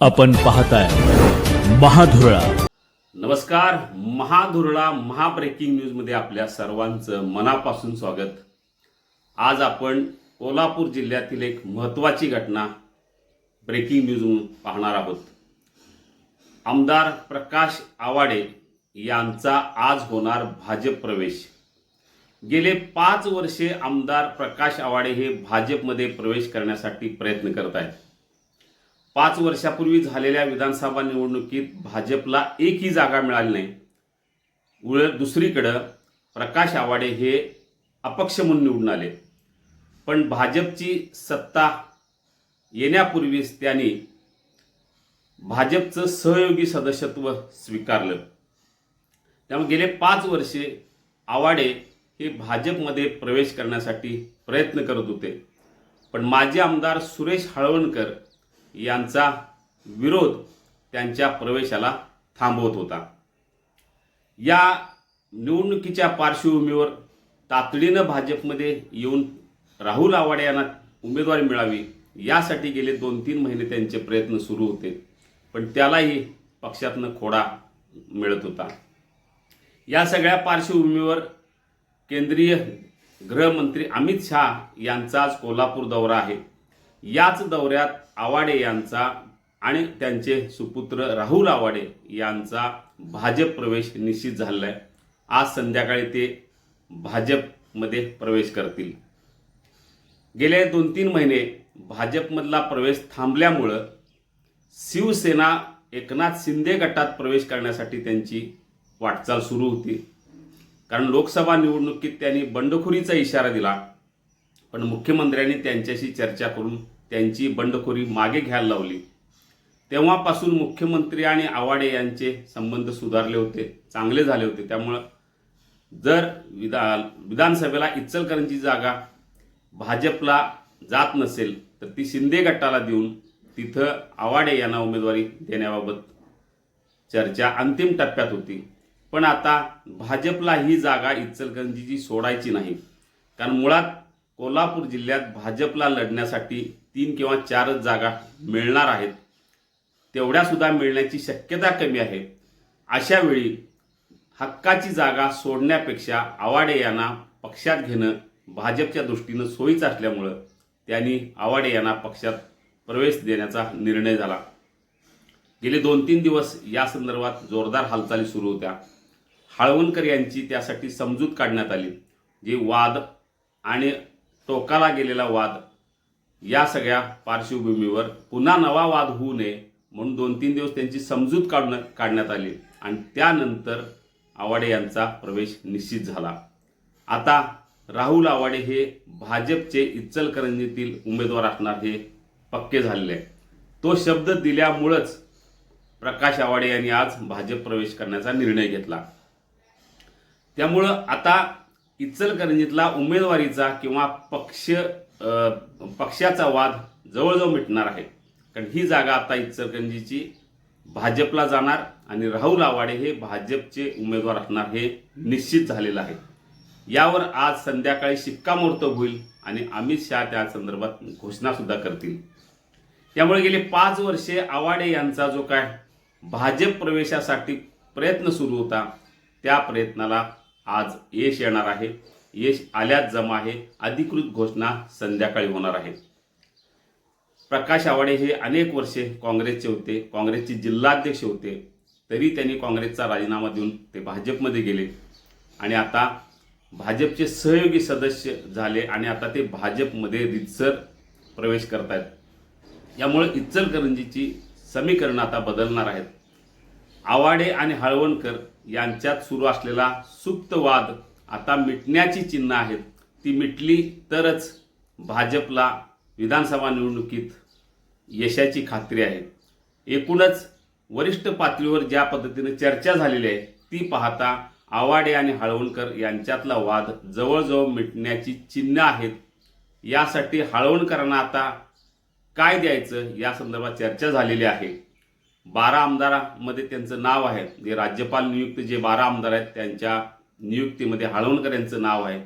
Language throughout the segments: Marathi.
आपण पाहताय महाधुरळा. नमस्कार महाधुरळा महाब्रेकिंग न्यूजमध्ये आपल्या सर्वांचं मनापासून स्वागत. आज आपण कोल्हापूर जिल्ह्यातील एक महत्त्वाची घटना ब्रेकिंग न्यूज पाहणार आहोत. आमदार प्रकाश आवाडे यांचा आज होणार भाजप प्रवेश. गेले पाच वर्षे आमदार प्रकाश आवाडे हे भाजपमध्ये प्रवेश करण्यासाठी प्रयत्न करत आहेत. पाच वर्षापूर्वी झालेल्या विधानसभा निवडणुकीत भाजपला एकही जागा मिळाली नाही. उळ दुसरीकडं प्रकाश आवाडे हे अपक्ष म्हणून निवडून आले. पण भाजपची सत्ता येण्यापूर्वीच त्यांनी भाजपचं सहयोगी सदस्यत्व स्वीकारलं. त्यामुळे गेले पाच वर्षे आवाडे हे भाजपमध्ये प्रवेश करण्यासाठी प्रयत्न करत होते. पण माजी आमदार सुरेश हळवणकर यांचा विरोध त्यांच्या प्रवेशाला थांबवत होता. या निवडणुकीच्या पार्श्वभूमीवर तातडीनं भाजपमध्ये येऊन राहुल आवाडे यांना उमेदवारी मिळावी यासाठी गेले दोन तीन महिने त्यांचे प्रयत्न सुरू होते पण त्यालाही पक्षातनं खोडा मिळत होता. या सगळ्या पार्श्वभूमीवर केंद्रीय गृहमंत्री अमित शहा यांचा आज कोल्हापूर दौरा आहे. याच दौऱ्यात आवाडे यांचा आणि त्यांचे सुपुत्र राहुल आवाडे यांचा भाजप प्रवेश निश्चित झालेला आहे आज संध्याकाळी ते भाजपमध्ये प्रवेश करतील. गेले दोन तीन महिने भाजपमधला प्रवेश थांबल्यामुळं शिवसेना एकनाथ शिंदे गटात प्रवेश करण्यासाठी त्यांची वाटचाल सुरू होती. कारण लोकसभा निवडणुकीत त्यांनी बंडखोरीचा इशारा दिला. पण मुख्यमंत्र्यांनी त्यांच्याशी चर्चा करून त्यांची बंडखोरी मागे घ्यायला लावली. तेव्हापासून मुख्यमंत्री आणि आवाडे यांचे संबंध सुधारले होते चांगले झाले होते. त्यामुळं जर विधा विधानसभेला इचलकरंजी जागा भाजपला जात नसेल तर ती शिंदे गटाला देऊन तिथं आवाडे यांना उमेदवारी देण्याबाबत चर्चा अंतिम टप्प्यात होती. पण आता भाजपला ही जागा इचलकरंजीची सोडायची नाही. कारण मुळात कोल्हापूर जिल्ह्यात भाजपला लढण्यासाठी तीन किंवा चारच जागा मिळणार आहेत. तेवढ्यासुद्धा मिळण्याची शक्यता कमी आहे. अशा वेळी हक्काची जागा सोडण्यापेक्षा आवाडे यांना पक्षात घेणं भाजपच्या दृष्टीनं सोयीचं असल्यामुळं त्यांनी आवाडे यांना पक्षात प्रवेश देण्याचा निर्णय झाला. गेले दोन तीन दिवस या संदर्भात जोरदार हालचाली सुरू होत्या. हळवणकर यांची त्यासाठी समजूत काढण्यात आली. जे वाद आणि टोकाला गेलेला वाद या सगळ्या पार्श्वभूमीवर पुन्हा नवा वाद होऊ नये म्हणून दोन तीन दिवस त्यांची समजूत काढणं काढण्यात आली आणि त्यानंतर आवाडे यांचा प्रवेश निश्चित झाला. आता राहुल आवाडे हे भाजपचे इचलकरंजीतील उमेदवार असणार हे पक्के झालेले आहे. तो शब्द दिल्यामुळंच प्रकाश आवाडे यांनी आज भाजप प्रवेश करण्याचा निर्णय घेतला. त्यामुळं आता इचलकरंजीतला उमेदवारीचा किंवा पक्ष पक्षाचा वाद जवळजवळ मिटणार आहे. कारण ही जागा आता इचलकरंजीची भाजपला जाणार आणि राहुल आवाडे हे भाजपचे उमेदवार असणार हे निश्चित झालेलं आहे. यावर आज संध्याकाळी शिक्कामोर्तब होईल आणि अमित शहा त्या संदर्भात घोषणासुद्धा करतील. त्यामुळे गेले पाच वर्षे आवाडे यांचा जो काय भाजप प्रवेशासाठी प्रयत्न सुरू होता त्या प्रयत्नाला आज यश येणार आहे. यश आल्यात जमा आहे. अधिकृत घोषणा संध्याकाळी होणार आहे. प्रकाश आवाडे हे अनेक वर्षे काँग्रेसचे होते. काँग्रेसचे जिल्हाध्यक्ष होते. तरी त्यांनी काँग्रेसचा राजीनामा देऊन ते भाजपमध्ये गेले. आणि आता भाजपचे सहयोगी सदस्य झाले आणि आता ते भाजपमध्ये रितसर प्रवेश करत आहेत यामुळे इचलकरंजीची समीकरणं आता बदलणार आहेत. आवाडे आणि हळवणकर यांच्यात सुरू असलेला सुप्त वाद आता मिटण्याची चिन्ह आहेत. ती मिटली तरच भाजपला विधानसभा निवडणुकीत यशाची खात्री आहे. एकूणच वरिष्ठ पातळीवर ज्या पद्धतीने चर्चा झालेली आहे ती पाहता आवाडे आणि हळवणकर यांच्यातला वाद जवळजवळ मिटण्याची चिन्ह आहेत. यासाठी हळवणकरांना आता काय द्यायचं या संदर्भात चर्चा झालेली आहे. बारा आमदारामध्ये त्यांचं नाव आहे. जे राज्यपाल नियुक्त जे बारा आमदार आहेत त्यांच्या नियुक्तीमध्ये हळवणकर यांचं नाव आहे.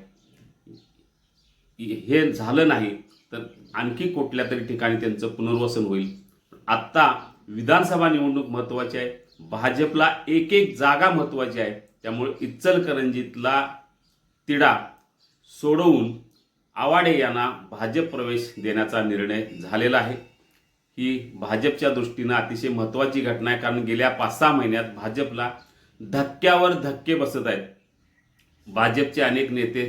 हे झालं नाही तर आणखी कुठल्या तरी ठिकाणी त्यांचं पुनर्वसन होईल? आत्ता विधानसभा निवडणूक महत्त्वाची आहे. भाजपला एक एक जागा महत्त्वाची आहे. त्यामुळे इच्चलकरंजीतला तिढा सोडवून आवाडे यांना भाजप प्रवेश देण्याचा निर्णय झालेला आहे. ही भाजपच्या दृष्टीनं अतिशय महत्त्वाची घटना आहे. कारण गेल्या पाच सहा महिन्यात भाजपला धक्क्यावर धक्के बसत आहेत. भाजपचे अनेक नेते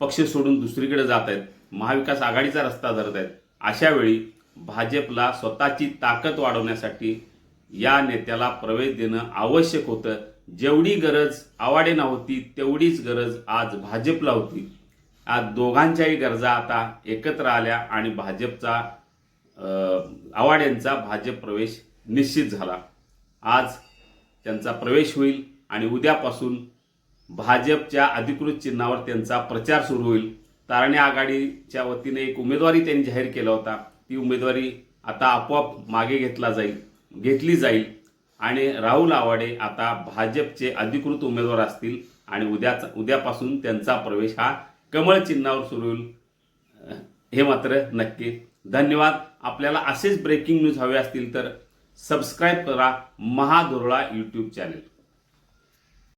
पक्ष सोडून दुसरीकडे जात आहेत. महाविकास आघाडीचा रस्ता धरत आहेत. अशा वेळी भाजपला स्वतःची ताकद वाढवण्यासाठी या नेत्याला प्रवेश देणं आवश्यक होतं. जेवढी गरज आवाडेना होती तेवढीच गरज आज भाजपला होती. आज दोघांच्याही गरजा आता एकत्र आल्या आणि भाजपचा आव्हाड यांचा भाजप प्रवेश निश्चित झाला. आज त्यांचा प्रवेश होईल आणि उद्यापासून भाजपच्या अधिकृत चिन्हावर त्यांचा प्रचार सुरू होईल. तारणे आघाडीच्या वतीने एक उमेदवारी त्यांनी जाहीर केला होता. ती उमेदवारी आता आपोआप मागे घेतला जाईल घेतली जाईल. आणि राहुल आवाडे आता भाजपचे अधिकृत उमेदवार असतील आणि उद्याचा उद्यापासून त्यांचा प्रवेश हा कमळ चिन्हावर सुरू होईल. हे मात्र नक्की धन्यवाद. आपल्याला असेच ब्रेकिंग न्यूज हवे असतील तर सबस्क्राईब करा महाधुरळा यूट्यूब चॅनेल